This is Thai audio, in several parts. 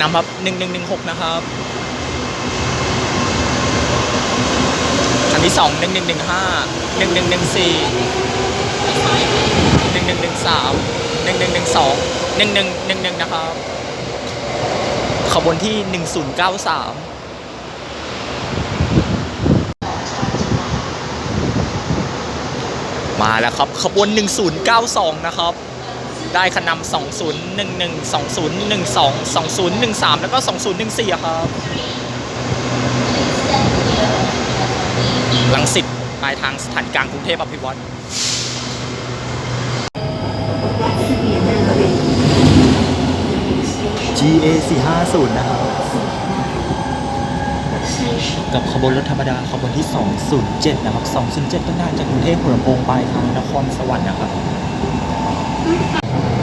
นำครับหนึ่งหนึ่งหนึ่งหกนะครับคันที่สองหนึ่งหนึ่งหนึ่งห้าหนึ่งหนึ่งหนึ่งสี่หนึ่งหนึ่งหนึ่งสามหนึ่งหนึ่งหนึ่งสองหนึ่งหนึ่งหนึ่งหนึ่งนะครับขบวนที่หนึ่งศูนย์เก้าสามมาแล้วครับขบวน 1092 นะครับ ได้คะนำ2011 2012 2013 แล้วก็ 2014อะครับ ลังสิตปลายทางสถานกลางกรุงเทพอภิวัตร GA 450นะครับ กับขบวนรถธรรมดาขบวนที่ 207 นะครับ 207ต้นทางจากกรุงเทพหัวลำโพงปลายทางนครสวรรค์นะครับ Thank you.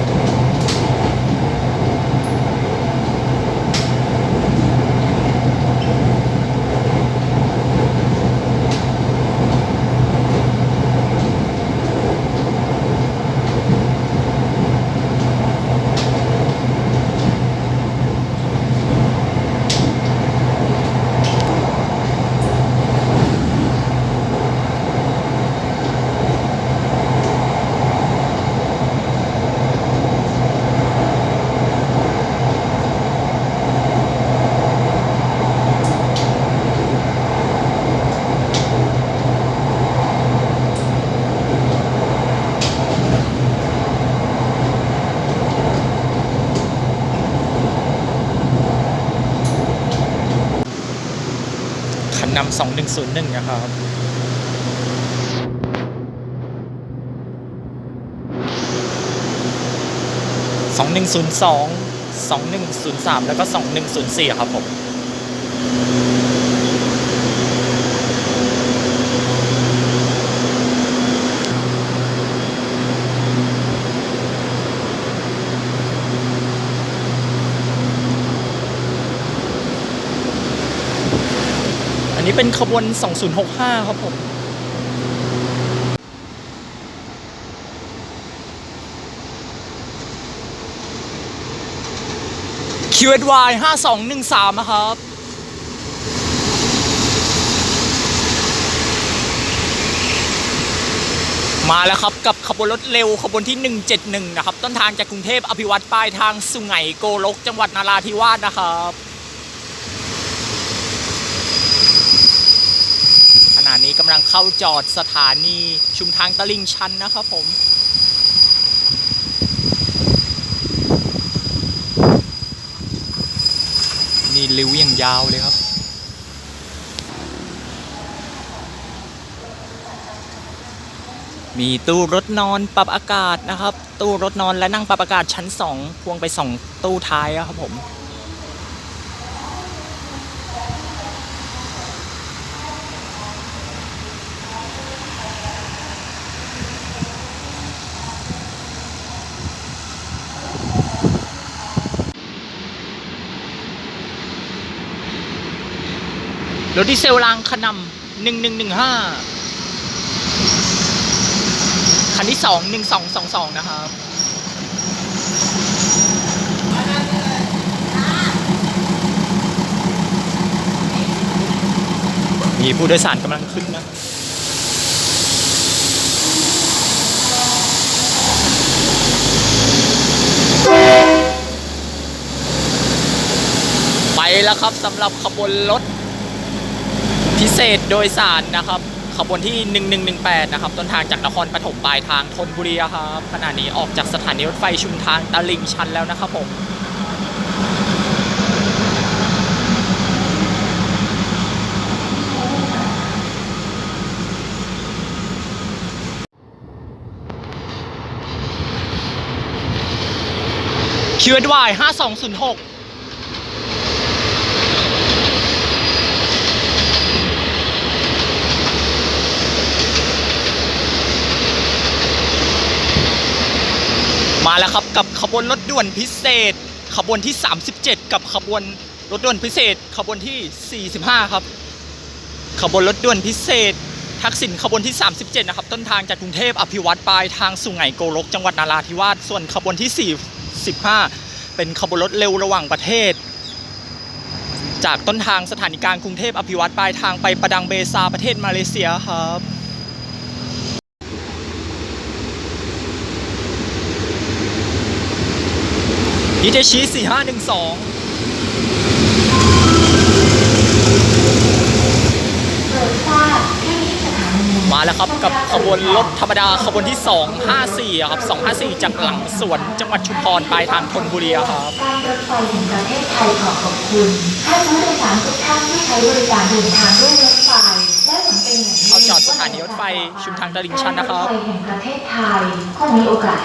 นำสองหนึ่งศูนย์หนึ่งนะครับ สองหนึ่งศูนย์สอง สองหนึ่งศูนย์สามแล้วก็สองหนึ่งศูนย์สี่ครับผม นี้เป็นขบวน 2065 ครับผม QSY 5213 นะครับมาแล้วครับ กับขบวนรถเร็วขบวนที่ 171 นะครับ ต้นทางจากกรุงเทพอภิวัตรปลายทางสุไหงโกลก จังหวัดนาราธิวาสนะครับ ณะนี้กำลังเข้าจอดสถานีชุมทางตลิ่งชันนะครับผมนี่ริ้วอย่างยาวเลยครับ มีตู้รถนอนปรับอากาศนะครับ ตู้รถนอนและนั่งปรับอากาศชั้น 2 พวงไป 2 ตู้ท้ายครับผม รถดีเซลรางขนำหนึ่งหนึ่งหนึ่งห้าคันที่สองหนึ่งสองสองสองนะครับมีผู้โดยสารกำลังขึ้นนะไปแล้วครับสำหรับขบวนรถ พิเศษโดยสารนะครับขบวนที่ 1118 นะครับ ต้นทางจากนครปฐมปลายทางธนบุรีครับขณะนี้ออกจากสถานีรถไฟชุมทางตลิ่งชันแล้วนะครับผม QSY 5206 แล้วครับกับขบวนรถด่วนพิเศษ ขบวนที่ 37 กับขบวนรถด่วนพิเศษ ขบวนที่ 45 ครับ ขบวนรถด่วนพิเศษ ทักษิณขบวนที่ 37 นะครับ ต้นทางจากกรุงเทพอภิวัตรปลายทางสุไหงโกลก จังหวัดนาราธิวาสส่วนขบวนที่ 45 เป็นขบวนรถเร็วระหว่างประเทศ จากต้นทางสถานีกลางกรุงเทพอภิวัตรปลายทางไปประดังเบซาประเทศมาเลเซียครับ ฮิเตชิ4512มาแล้วครับกับขบวนรถธรรมดาขบวนที่ 254 ครับ 254 จากหลังสวนจังหวัดชุมพรปลายทางธนบุรีครับการรถไฟแห่งประเทศไทยขอขอบคุณท่านผู้โดยสารทุกท่านที่ใช้บริการเดินทางด้วยรถไฟและหวังเป็นอย่างยิ่งเอาจอดสถานีรถไฟชุมทางตลิ่งชันนะครับรถไฟแห่งประเทศไทยคงมีโอกาส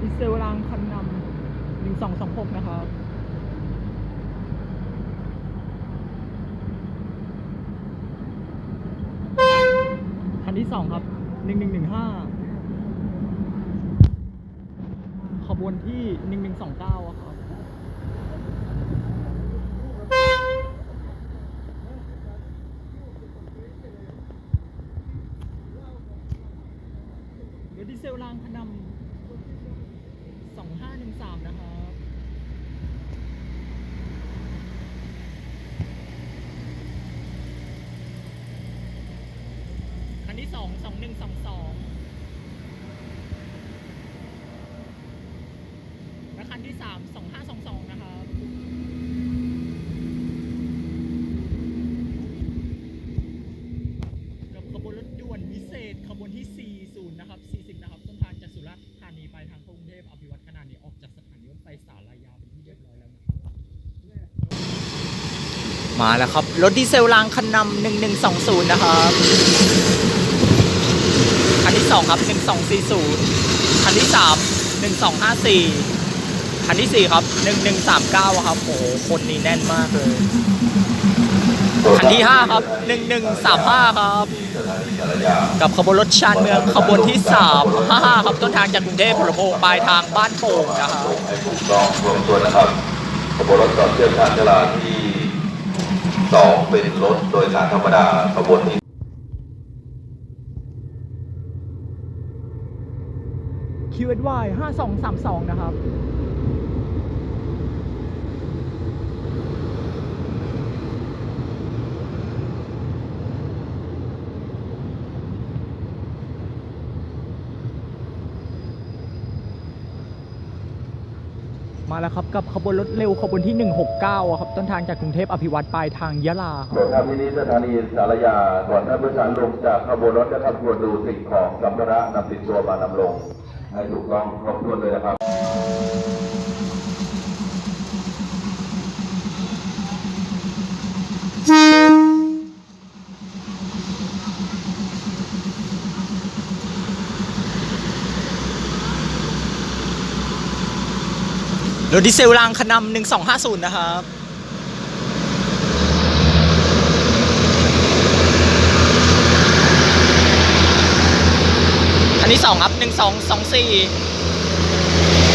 ดีเซลรางคันนำ1226 นะครับ คันที่ 2 ครับ 1115 ข บวนที่ 1129อะครับเดี๋ยวดีเซลรางคันนำ2513 นะครับ คันที่ 2 2122 และ คันที่ 3 2522 นะครับกับขบวนรถด่วนพิเศษขบวนที่ 40 นะครับ 40 นะครับ ต้นทางจากสุราษฎร์ธานีไปทางกรุงเทพอภิวัตรขนาดนี้ออกจากสถานีรถไฟสารยาเป็นที่เรียบร้อยแล้วนะครับ มาแล้วครับ รถดีเซลรางคันนำ1120 นะครับคันที่ 2 ครับ 1240 คันที่ 3 1254 คันที่ 4 ครับ 1139 ครับโอ้โหคนนี้แน่นมากเลยคันที่ 5 ครับ 1135 ครับ กับขบวนรถชานเมืองขบวนที่ 3 55ครับต้นทางจากกรุงเทพหัวโพงปลายทางบ้านโป่งนะครับให้ถูกต้องรวมตัวนะครับ ขบวนรถต่อเชื่อมชานชาลาที่สองเป็นรถโดยสารธรรมดาขบวนที่ QSY 5232นะครับ มาแล้วครับกับขบวนรถเร็วขบวนที่ 169อะครับต้นทางจากกรุงเทพอภิวัตรปลายทางยะลาครับส่วนทางที่นี้สถานีสารยาก่อนท่านผู้โดยสารลงจากขบวนรถนะครับควรดูสิ่งของสัมภาระนำติดตัวมานำลง ให้ถูกต้องครบถ้วนเลยนะครับ รถดีเซลรางคนำหนึ่งสองห้าศูนย์นะครับคันที่สองครับหนึ่งสองสองสี่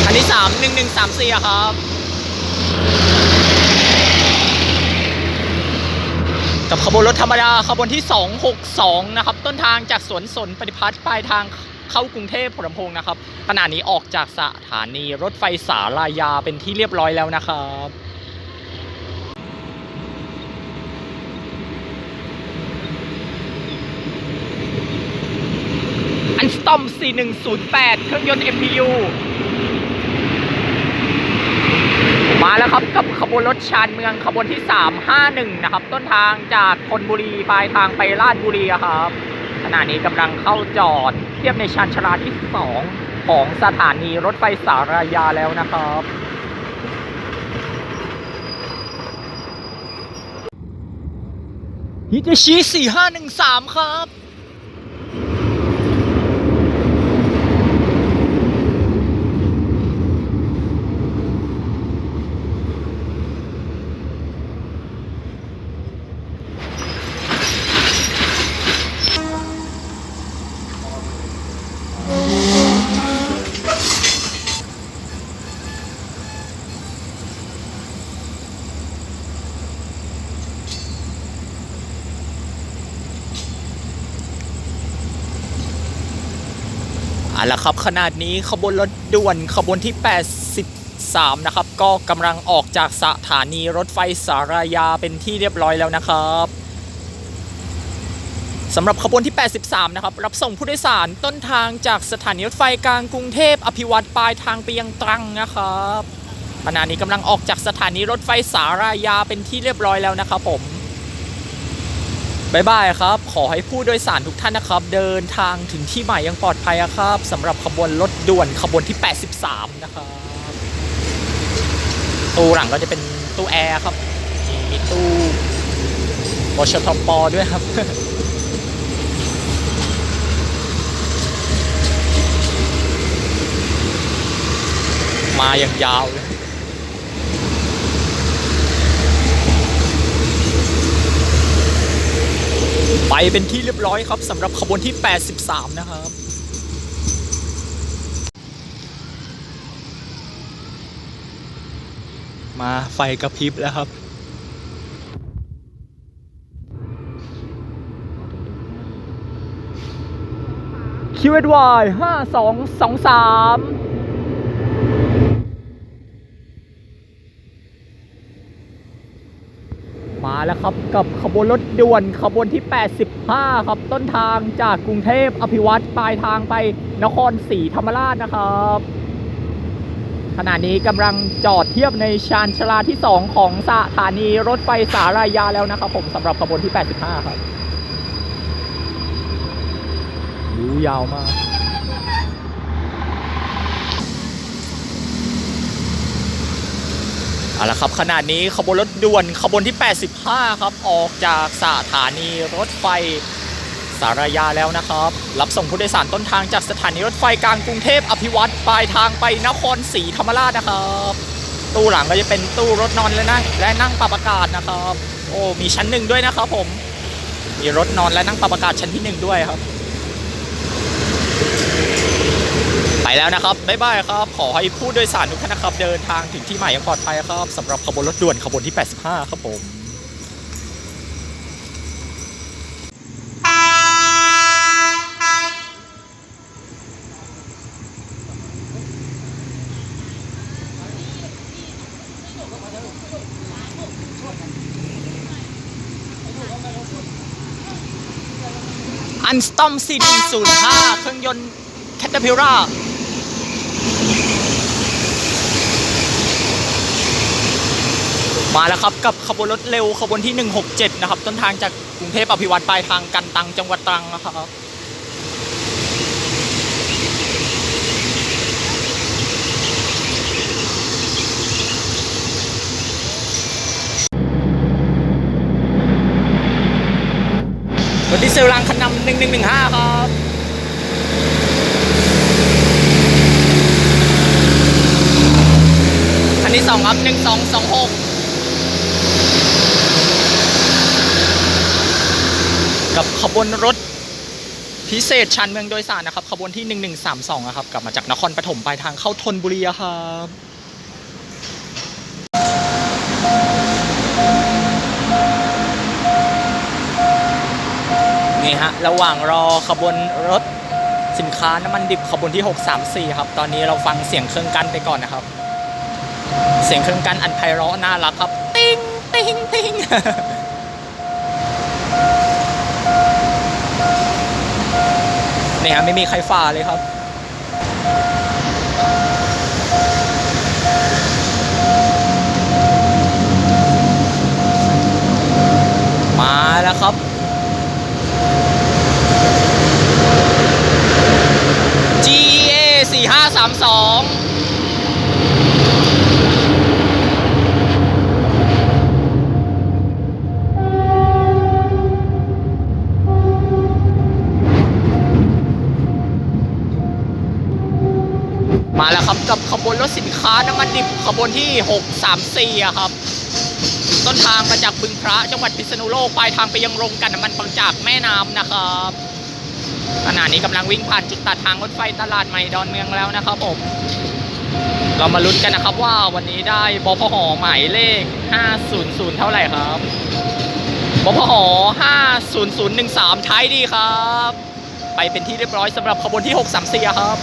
คันที่สามหนึ่งหนึ่งสามสี่ครับกับขบวนรถธรรมดาขบวนที่สองหกสองนะครับ ต้นทางจากสวนสนปฏิพัฒน์ปลายทาง เข้ากรุงเทพหัวลำโพงนะครับขณะนี้ออกจากสถานีรถไฟสาลายาเป็นที่เรียบร้อยแล้วนะครับอันสตอม 4108 เครื่องยนต์ MPU มาแล้วครับกับขบวนรถชานเมืองขบวนที่ 351 นะครับ ต้นทางจากธนบุรีปลายทางไปราชบุรีครับขณะนี้กำลังเข้าจอด เทียบในชานชาลาที่ 2 ของสถานีรถไฟสารยาแล้วนะครับ ฮิตาชิ4513 ครับ เอาละครับขนาดนี้ขบวนรถด่วนขบวนที่ 83 นะครับ ก็กำลังออกจากสถานีรถไฟสารยาเป็นที่เรียบร้อยแล้วนะครับสำหรับขบวนที่ 83 นะครับ รับส่งผู้โดยสารต้นทางจากสถานีรถไฟกลางกรุงเทพอภิวัตรปลายทางไปยังตรังนะครับขณะนี้กำลังออกจากสถานีรถไฟสารยาเป็นที่เรียบร้อยแล้วนะครับผม บายบายครับ ขอให้ผู้โดยสารทุกท่านนะครับ เดินทางถึงที่หมายอย่างปลอดภัยอะครับสำหรับขบวนรถด่วนขบวนที่ 83 นะครับตู้หลังก็จะเป็นตู้แอร์ครับ มีตู้บชทปด้วยครับมาอย่างยาวเลย ไปเป็นที่เรียบร้อยครับสำหรับขบวนที่ 83 นะครับมาไฟกระพริบแล้วครับ QSY 5223มาม แล้วครับ กับขบวนรถด่วนขบวนที่ 85 ครับต้นทางจากกรุงเทพอภิวัตรปลายทางไปนครศรีธรรมราชนะครับ ขณะนี้กำลังจอดเทียบในชานชาลาที่ 2 ของสถานีรถไฟสารายาแล้วนะครับผมสำหรับขบวนที่ 85 ครับดูยาวมาก เอาละครับขนาดนี้ขบวนรถด่วนขบวนที่ 85 ครับ ออกจากสถานีรถไฟสารยาแล้วนะครับ รับส่งผู้โดยสารต้นทางจากสถานีรถไฟกลางกรุงเทพอภิวัตรปลายทางไปนครศรีธรรมราชนะครับ ตู้หลังก็จะเป็นตู้รถนอนและนั่งและนั่งปรับอากาศนะครับ โอ้มีชั้นหนึ่งด้วยนะครับผม มีรถนอนและนั่งปรับอากาศชั้นที่หนึ่งด้วยครับ ไป แล้วนะครับบ๊ายบายครับ ขอให้ผู้โดยสารทุกท่านนะครับ เดินทางถึงที่หมายอย่างปลอดภัยครับสำหรับขบวนรถด่วนขบวนที่ 85 ครับผมอันสตอม4105เครื่องยนต์แคต e r พิล่า มาแล้วครับกับขบวนรถเร็วขบวนที่ 167 นะครับ ต้นทางจากกรุงเทพอภิวัตรปลายทางกันตังจังหวัดตรังนะครับรถดีเซลรางคันนำ1115 ครับอันที่สองครับ 1226 กับขบวนรถพิเศษชันเมืองโดยสารนะครับ ขบวนที่ 1132นะครับ กลับมาจากนครปฐมปลายทางเข้าธนบุรีครับนี่ฮะ ระหว่างรอขบวนรถสินค้าน้ำมันดิบขบวนที่ 634 ครับ ตอนนี้เราฟังเสียงเครื่องกั้นไปก่อนนะครับ เสียงเครื่องกั้นอันไพเราะน่ารักครับ ติ้งติ้งติ้ง นี่ฮะไม่มีใครฝ่าเลยครับ มาแล้วครับ GEA 4532 มาแล้วครับ กับขบวนรถสินค้าน้ำมันดิบขบวนที่ 634อะครับ ต้นทางมาจากบึงพระจังหวัดพิษณุโลกปลายทางไปยังโรงกันน้ำมันบางจากแม่น้ำนะครับขณะนี้กำลังวิ่งผ่านจุดตัดทางรถไฟตลาดใหม่ดอนเมืองแล้วนะครับผมเรามาลุ้นกันนะครับว่าวันนี้ได้บพหหมายเลข 500 เท่าไหร่ครับบพห50013 ท้ายดีครับ ไปเป็นที่เรียบร้อยสำหรับขบวนที่ 634 ครับ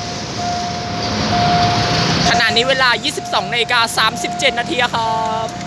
ณะนี้เวลา 22นาฬิกา37 นาทีครับ